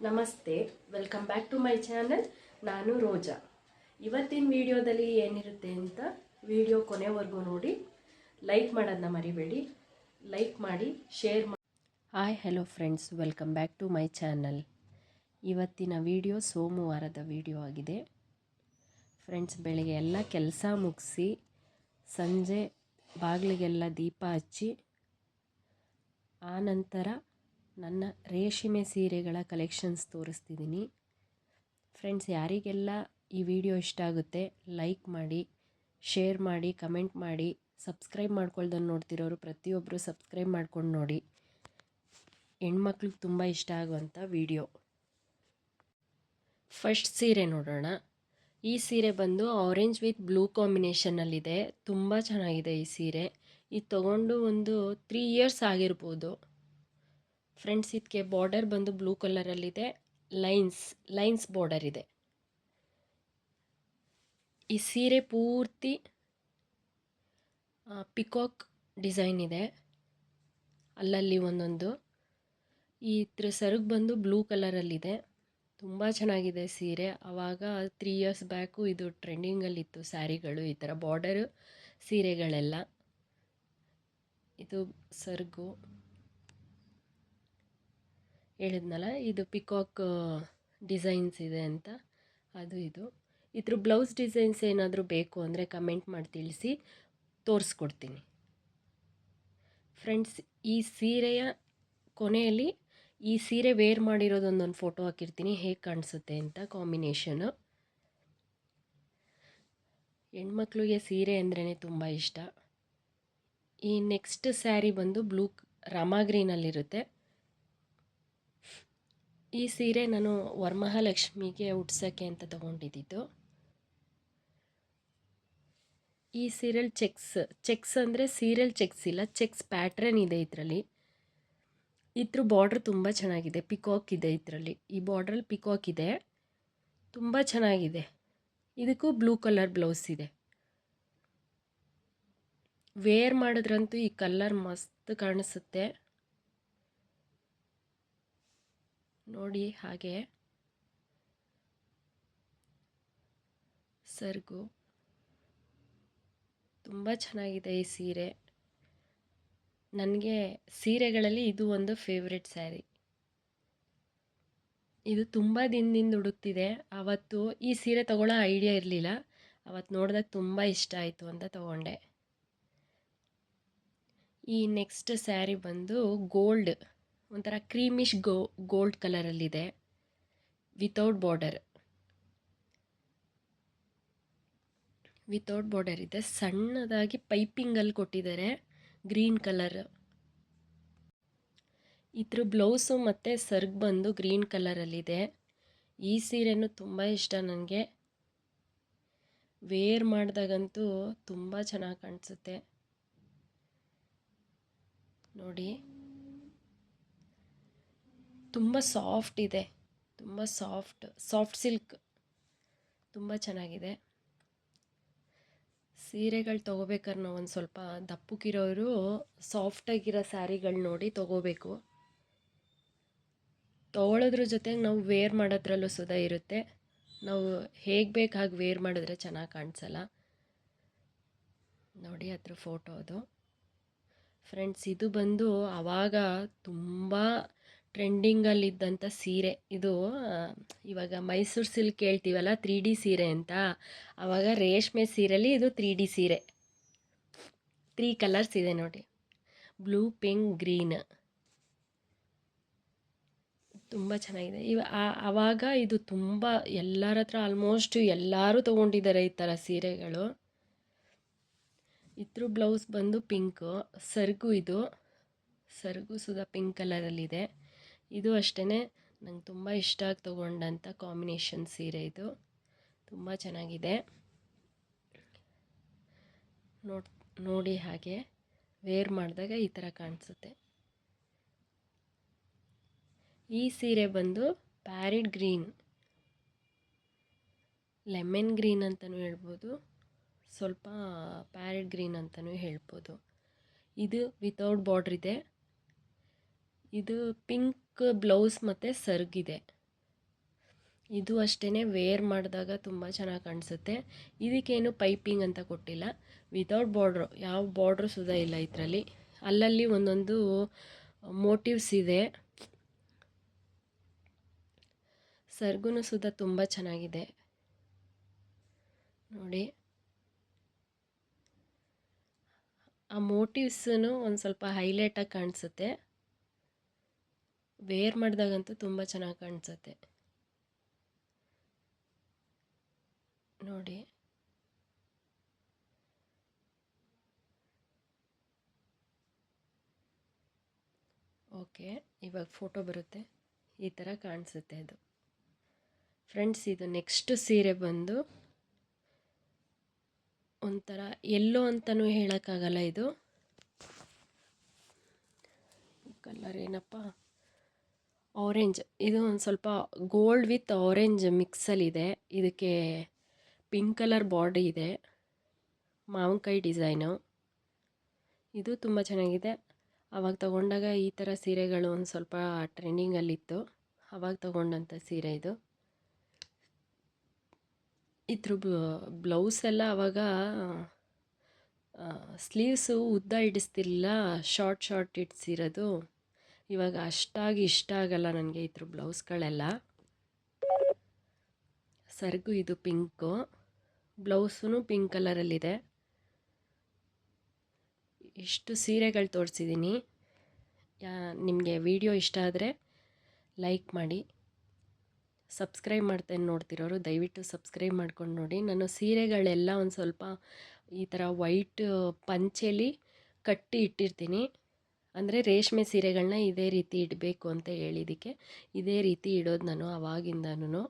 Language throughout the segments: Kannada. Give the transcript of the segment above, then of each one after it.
ನಮಸ್ತೆ welcome back to my channel ನಾನು ರೋಜಾ. ಇವತ್ತಿನ ವಿಡಿಯೋದಲ್ಲಿ ಏನಿರುತ್ತೆ ಅಂತ ವಿಡಿಯೋ ಕೊನೆವರೆಗೂ ನೋಡಿ. ಲೈಕ್ ಮಾಡೋದನ್ನ ಮರಿಬೇಡಿ. ಲೈಕ್ ಮಾಡಿ ಶೇರ್ ಮಾಡಿ hi hello friends welcome back to my channel ಇವತ್ತಿನ ವಿಡಿಯೋ ಸೋಮವಾರದ ವಿಡಿಯೋ ಆಗಿದೆ. ಫ್ರೆಂಡ್ಸ್ ಬೆಳಗ್ಗೆ ಎಲ್ಲ ಕೆಲಸ ಮುಗಿಸಿ, ಸಂಜೆ ಬಾಗಿಲಿಗೆಲ್ಲ ದೀಪ ಹಚ್ಚಿ, ಆನಂತರ ನನ್ನ ರೇಷ್ಮೆ ಸೀರೆಗಳ ಕಲೆಕ್ಷನ್ಸ್ ತೋರಿಸ್ತಿದ್ದೀನಿ. ಫ್ರೆಂಡ್ಸ್ ಯಾರಿಗೆಲ್ಲ ಈ ವಿಡಿಯೋ ಇಷ್ಟ ಆಗುತ್ತೆ ಲೈಕ್ ಮಾಡಿ ಶೇರ್ ಮಾಡಿ ಕಮೆಂಟ್ ಮಾಡಿ ಸಬ್ಸ್ಕ್ರೈಬ್ ಮಾಡ್ಕೊಳ್ದನ್ನು ನೋಡ್ತಿರೋರು ಪ್ರತಿಯೊಬ್ಬರು ಸಬ್ಸ್ಕ್ರೈಬ್ ಮಾಡ್ಕೊಂಡು ನೋಡಿ. ಹೆಣ್ಮಕ್ಳಿಗೆ ತುಂಬ ಇಷ್ಟ ಆಗುವಂಥ ವಿಡಿಯೋ ಫಸ್ಟ್ ಸೀರೆ ನೋಡೋಣ. ಈ ಸೀರೆ ಬಂದು ಆರೆಂಜ್ ವಿತ್ ಬ್ಲೂ ಕಾಂಬಿನೇಷನಲ್ಲಿದೆ ತುಂಬ ಚೆನ್ನಾಗಿದೆ ಈ ಸೀರೆ. ಇದು ತೊಗೊಂಡು ಒಂದು ತ್ರೀ ಇಯರ್ಸ್ ಆಗಿರ್ಬೋದು. ಫ್ರೆಂಡ್ಸ್ ಇದಕ್ಕೆ ಬಾರ್ಡರ್ ಬಂದು ಬ್ಲೂ ಕಲರಲ್ಲಿದೆ, ಲೈನ್ಸ್ ಲೈನ್ಸ್ ಬಾರ್ಡರ್ ಇದೆ. ಈ ಸೀರೆ ಪೂರ್ತಿ ಪಿಕಾಕ್ ಡಿಸೈನ್ ಇದೆ. ಅಲ್ಲಲ್ಲಿ ಒಂದೊಂದು. ಈ ತ್ರ, ಸರಗ್ ಬಂದು ಬ್ಲೂ ಕಲರಲ್ಲಿದೆ. ತುಂಬ ಚೆನ್ನಾಗಿದೆ ಸೀರೆ. ಆವಾಗ ತ್ರೀ ಇಯರ್ಸ್ ಬ್ಯಾಕು ಇದು ಟ್ರೆಂಡಿಂಗಲ್ಲಿತ್ತು ಸ್ಯಾರಿಗಳು, ಈ ಥರ ಬಾರ್ಡರು ಸೀರೆಗಳೆಲ್ಲ. ಇದು ಸರ್ಗು. ಹೇಳಿದ್ನಲ್ಲ, ಇದು ಪಿಕಾಕ್ ಡಿಸೈನ್ಸ್ ಇದೆ ಅಂತ. ಅದು ಇದು. ಇದ್ರ ಬ್ಲೌಸ್ ಡಿಸೈನ್ಸ್ ಏನಾದರೂ ಬೇಕು ಅಂದರೆ ಕಮೆಂಟ್ ಮಾಡಿ ತಿಳಿಸಿ, ತೋರಿಸ್ಕೊಡ್ತೀನಿ. ಫ್ರೆಂಡ್ಸ್ ಈ ಸೀರೆಯ ಕೊನೆಯಲ್ಲಿ, ಈ ಸೀರೆ ವೇರ್ ಮಾಡಿರೋದೊಂದೊಂದು ಫೋಟೋ ಹಾಕಿರ್ತೀನಿ. ಹೇಗೆ ಕಾಣಿಸುತ್ತೆ ಅಂತ ಕಾಂಬಿನೇಷನು ಹೆಣ್ಮಕ್ಳಿಗೆ ಸೀರೆ ಅಂದ್ರೇ ತುಂಬ ಇಷ್ಟ. ಈ ನೆಕ್ಸ್ಟ್ ಸ್ಯಾರಿ ಬಂದು ಬ್ಲೂ ರಾಮ ಗ್ರೀನಲ್ಲಿರುತ್ತೆ ಈ ಸೀರೆ ನಾನು ವರಮಹಾಲಕ್ಷ್ಮಿಗೆ ಉಟ್ಸೋಕ್ಕೆ ಅಂತ ತೊಗೊಂಡಿದ್ದು ಈ ಸೀರೆಲ್ ಚೆಕ್ಸ್ ಚೆಕ್ಸ್ ಅಂದರೆ ಸೀರೆಲ್ ಚೆಕ್ಸ್ ಇಲ್ಲ, ಚೆಕ್ಸ್ ಪ್ಯಾಟ್ರನ್ ಇದೆ ಇದರಲ್ಲಿ. ಇದ್ರ ಬಾರ್ಡ್ರ್ ತುಂಬ ಚೆನ್ನಾಗಿದೆ, ಪಿಕಾಕ್ ಇದೆ ಇದರಲ್ಲಿ. ಈ ಬಾರ್ಡ್ರಲ್ಲಿ ಪಿಕಾಕ್ ಇದೆ, ತುಂಬ ಚೆನ್ನಾಗಿದೆ. ಇದಕ್ಕೂ ಬ್ಲೂ ಕಲರ್ ಬ್ಲೌಸ್ ಇದೆ. ವೇರ್ ಮಾಡಿದ್ರಂತೂ ಈ ಕಲರ್ ಮಸ್ತ್ ಕಾಣಿಸುತ್ತೆ. ನೋಡಿ ಹಾಗೆ. ಸರ್ಗು, ತುಂಬ ಚೆನ್ನಾಗಿದೆ ಈ ಸೀರೆ. ನನಗೆ ಸೀರೆಗಳಲ್ಲಿ ಇದು ಒಂದು ಫೇವ್ರೆಟ್ ಸ್ಯಾರಿ ಇದು ತುಂಬ ದಿನದಿಂದ ಹುಡುಕ್ತಿದೆ ಆವತ್ತು ಈ ಸೀರೆ ತಗೊಳ್ಳೋ ಐಡಿಯಾ ಇರಲಿಲ್ಲ. ಅವತ್ತು ನೋಡಿದಾಗ ತುಂಬ ಇಷ್ಟ ಆಯಿತು ಅಂತ ತಗೊಂಡೆ. ಈ ನೆಕ್ಸ್ಟ್ ಸ್ಯಾರಿ ಬಂದು ಗೋಲ್ಡ್ ಒಂಥರ ಕ್ರೀಮಿಶ್ ಗೋ ಗೋಲ್ಡ್ ಕಲರಲ್ಲಿದೆ ವಿತೌಟ್ ಬಾರ್ಡರ್ ವಿತೌಟ್ ಬಾರ್ಡರ್ ಇದೆ. ಸಣ್ಣದಾಗಿ ಪೈಪಿಂಗಲ್ಲಿ ಕೊಟ್ಟಿದ್ದಾರೆ ಗ್ರೀನ್ ಕಲರ್ ಇದ್ರ ಬ್ಲೌಸು ಮತ್ತು ಸರ್ಗ್ ಬಂದು ಗ್ರೀನ್ ಕಲರಲ್ಲಿದೆ ಈ ಸೀರೆನೂ ತುಂಬ ಇಷ್ಟ ನನಗೆ. ವೇರ್ ಮಾಡಿದಾಗಂತೂ ತುಂಬ ಚೆನ್ನಾಗಿ ಕಾಣಿಸುತ್ತೆ. ನೋಡಿ. ತುಂಬ ಸಾಫ್ಟ್ ಇದೆ. ತುಂಬ ಸಾಫ್ಟ್ ಸಾಫ್ಟ್ ಸಿಲ್ಕ್. ತುಂಬ ಚೆನ್ನಾಗಿದೆ. ಸೀರೆಗಳು ತೊಗೋಬೇಕಾದ್ರೆ ಒಂದು ಸ್ವಲ್ಪ ದಪ್ಪಕ್ಕಿರೋರು ಸಾಫ್ಟಾಗಿರೋ ಸ್ಯಾರಿಗಳು ನೋಡಿ ತೊಗೋಬೇಕು. ತೊಗೊಳೋದ್ರ ಜೊತೆಗೆ ನಾವು ವೇರ್ ಮಾಡೋದ್ರಲ್ಲೂ ಸುಧಾ ಇರುತ್ತೆ. ನಾವು ಹೇಗೆ ಬೇಕಾಗಿ ವೇರ್ ಮಾಡಿದ್ರೆ ಚೆನ್ನಾಗಿ ಕಾಣಿಸಲ್ಲ. ನೋಡಿ ಅದ್ರ ಫೋಟೋ ಅದು. ಫ್ರೆಂಡ್ಸ್, ಇದು ಬಂದು ಆವಾಗ ತುಂಬ ಟ್ರೆಂಡಿಂಗಲ್ಲಿದ್ದಂಥ ಸೀರೆ. ಇದು ಇವಾಗ ಮೈಸೂರು ಸಿಲ್ಕ್ ಹೇಳ್ತೀವಲ್ಲ ತ್ರೀ ಡಿ ಸೀರೆ ಅಂತ. ಆವಾಗ ರೇಷ್ಮೆ ಸೀರೆಲಿ ಇದು ತ್ರೀ ಡಿ ಸೀರೆ. ತ್ರೀ ಕಲರ್ಸ್ ಇದೆ ನೋಡಿ. Blue, pink, green. ತುಂಬ ಚೆನ್ನಾಗಿದೆ. ಇವ ಆವಾಗ ಇದು ತುಂಬ ಎಲ್ಲರ ಹತ್ರ ಆಲ್ಮೋಸ್ಟ್ ಎಲ್ಲರೂ ತೊಗೊಂಡಿದ್ದಾರೆ ಈ ಥರ ಸೀರೆಗಳು. ಇದ್ರ ಬ್ಲೌಸ್ ಬಂದು ಪಿಂಕು, ಸರ್ಗು ಇದು. ಸರ್ಗು ಸುದಾ ಪಿಂಕ್ ಕಲರಲ್ಲಿದೆ. ಇದು ಅಷ್ಟೇ ನಂಗೆ ತುಂಬ ಇಷ್ಟ ಆಗಿ ತೊಗೊಂಡಂಥ ಕಾಂಬಿನೇಷನ್ ಸೀರೆ ಇದು. ತುಂಬ ಚೆನ್ನಾಗಿದೆ. ನೋಡ್, ನೋಡಿ ಹಾಗೆ ವೇರ್ ಮಾಡಿದಾಗ ಈ ಥರ ಕಾಣಿಸುತ್ತೆ. ಈ ಸೀರೆ ಬಂದು ಪ್ಯಾರಿಡ್ ಗ್ರೀನ್ ಲೆಮನ್ ಗ್ರೀನ್ ಅಂತಲೂ ಹೇಳ್ಬೋದು. ಸ್ವಲ್ಪ ಪ್ಯಾರಿಡ್ ಗ್ರೀನ್ ಅಂತಲೂ ಹೇಳ್ಬೋದು. ಇದು ವಿತೌಟ್ ಬಾರ್ಡ್ರ್ ಇದೆ. ಇದು ಪಿಂಕ್ ಬ್ಲೌಸ್ ಮತ್ತು ಸರ್ಗಿದೆ ಇದು. ಅಷ್ಟೇ ವೇರ್ ಮಾಡಿದಾಗ ತುಂಬ ಚೆನ್ನಾಗಿ ಕಾಣಿಸುತ್ತೆ. ಇದಕ್ಕೇನು ಪೈಪಿಂಗ್ ಅಂತ ಕೊಟ್ಟಿಲ್ಲ. ವಿತೌಟ್ ಬಾರ್ಡ್ರು ಯಾವ ಬಾರ್ಡ್ರು ಸುಧಾ ಇಲ್ಲ ಇದರಲ್ಲಿ. ಅಲ್ಲಲ್ಲಿ ಒಂದೊಂದು ಮೋಟಿವ್ಸ್ ಇದೆ. ಸರ್ಗುನು ಸುಧಾ ತುಂಬ ಚೆನ್ನಾಗಿದೆ. ನೋಡಿ. ಆ ಮೋಟಿವ್ಸೂ ಒಂದು ಸ್ವಲ್ಪ ಹೈಲೈಟಾಗಿ ಕಾಣಿಸುತ್ತೆ. ವೇರ್ ಮಾಡಿದಾಗಂತೂ ತುಂಬ ಚೆನ್ನಾಗಿ ಕಾಣಿಸುತ್ತೆ. ನೋಡಿ. ಓಕೆ, ಇವಾಗ ಫೋಟೋ ಬರುತ್ತೆ. ಈ ಥರ ಕಾಣಿಸುತ್ತೆ ಅದು. ಫ್ರೆಂಡ್ಸ್, ಇದು ನೆಕ್ಸ್ಟ್ ಸೀರೆ ಬಂದು ಒಂಥರ ಎಲ್ಲೋ ಅಂತಲೂ ಹೇಳೋಕ್ಕಾಗಲ್ಲ ಇದು. ಕಲರ್ ಏನಪ್ಪ? ಆರೆಂಜ್ ಇದು ಒಂದು ಸ್ವಲ್ಪ ಗೋಲ್ಡ್ ವಿತ್ ಆರೆಂಜ್ ಮಿಕ್ಸಲ್ಲಿದೆ ಇದಕ್ಕೆ ಪಿಂಕ್ ಕಲರ್ ಬಾರ್ಡ್ರ್ ಇದೆ. ಮಾವಿನಕಾಯಿ ಡಿಸೈನು ಇದು ತುಂಬ ಚೆನ್ನಾಗಿದೆ. ಆವಾಗ ತಗೊಂಡಾಗ ಈ ಥರ ಸೀರೆಗಳು ಒಂದು ಸ್ವಲ್ಪ ಟ್ರೆಂಡಿಂಗಲ್ಲಿತ್ತು ಆವಾಗ ತಗೊಂಡಂಥ ಸೀರೆ ಇದು. ಇದ್ರ ಬ್ಲೌಸ್ ಎಲ್ಲ ಆವಾಗ ಸ್ಲೀವ್ಸು ಉದ್ದ ಇಡಿಸ್ತಿರ್ಲಿಲ್ಲ ಶಾರ್ಟ್ ಶಾರ್ಟ್ ಇಡಿಸಿರೋದು ಇವಾಗ ಅಷ್ಟಾಗಿ ಇಷ್ಟ ಆಗಲ್ಲ ನನಗೆ ಇದ್ರ ಬ್ಲೌಸ್ಗಳೆಲ್ಲ. ಸರ್ಗು ಇದು ಪಿಂಕು. Blouse pink ಕಲರಲ್ಲಿದೆ. ಇಷ್ಟು ಸೀರೆಗಳು ತೋರಿಸಿದ್ದೀನಿ. ನಿಮಗೆ ವಿಡಿಯೋ ಇಷ್ಟ ಆದರೆ ಲೈಕ್ ಮಾಡಿ. ಸಬ್ಸ್ಕ್ರೈಬ್ ಮಾಡ್ತೇನೆ ನೋಡ್ತಿರೋರು, ದಯವಿಟ್ಟು ಸಬ್ಸ್ಕ್ರೈಬ್ ಮಾಡ್ಕೊಂಡು ನೋಡಿ. ನಾನು ಸೀರೆಗಳೆಲ್ಲ ಒಂದು ಸ್ವಲ್ಪ ಈ ಥರ ವೈಟ್ ಪಂಚೆಲಿ ಕಟ್ಟಿ ಇಟ್ಟಿರ್ತೀನಿ. ಅಂದರೆ ರೇಷ್ಮೆ ಸೀರೆಗಳನ್ನ ಇದೇ ರೀತಿ ಇಡಬೇಕು ಅಂತ ಹೇಳಿದ್ದಕ್ಕೆ ಇದೇ ರೀತಿ ಇಡೋದು ನಾನು ಆವಾಗಿಂದನೂ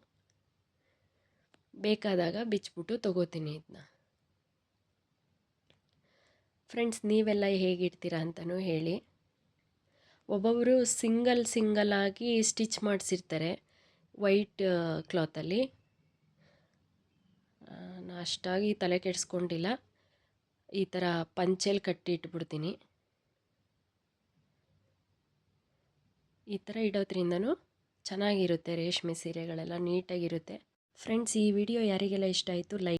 ಬೇಕಾದಾಗ ಬಿಚ್ಚಿಬಿಟ್ಟು ತೊಗೋತೀನಿ ಇದನ್ನ ಫ್ರೆಂಡ್ಸ್ ನೀವೆಲ್ಲ ಹೇಗಿಡ್ತೀರಾ ಅಂತಲೂ ಹೇಳಿ. ಒಬ್ಬೊಬ್ಬರು ಸಿಂಗಲ್ ಸಿಂಗಲ್ ಆಗಿ ಸ್ಟಿಚ್ ಮಾಡಿಸಿರ್ತಾರೆ ವೈಟ್ ಕ್ಲಾತಲ್ಲಿ. ನಾನು ಅಷ್ಟಾಗಿ ತಲೆ ಕೆಡಿಸ್ಕೊಂಡಿಲ್ಲ. ಈ ಥರ ಪಂಚೆಲ್ ಕಟ್ಟಿ ಇಟ್ಬಿಡ್ತೀನಿ ಈ ಥರ ಇಡೋದ್ರಿಂದನೂ ಚೆನ್ನಾಗಿರುತ್ತೆ ರೇಷ್ಮೆ ಸೀರೆಗಳೆಲ್ಲ ನೀಟಾಗಿರುತ್ತೆ. ಫ್ರೆಂಡ್ಸ್ ಈ ವಿಡಿಯೋ ಯಾರಿಗೆಲ್ಲ ಇಷ್ಟ ಆಯಿತು ಲೈಕ್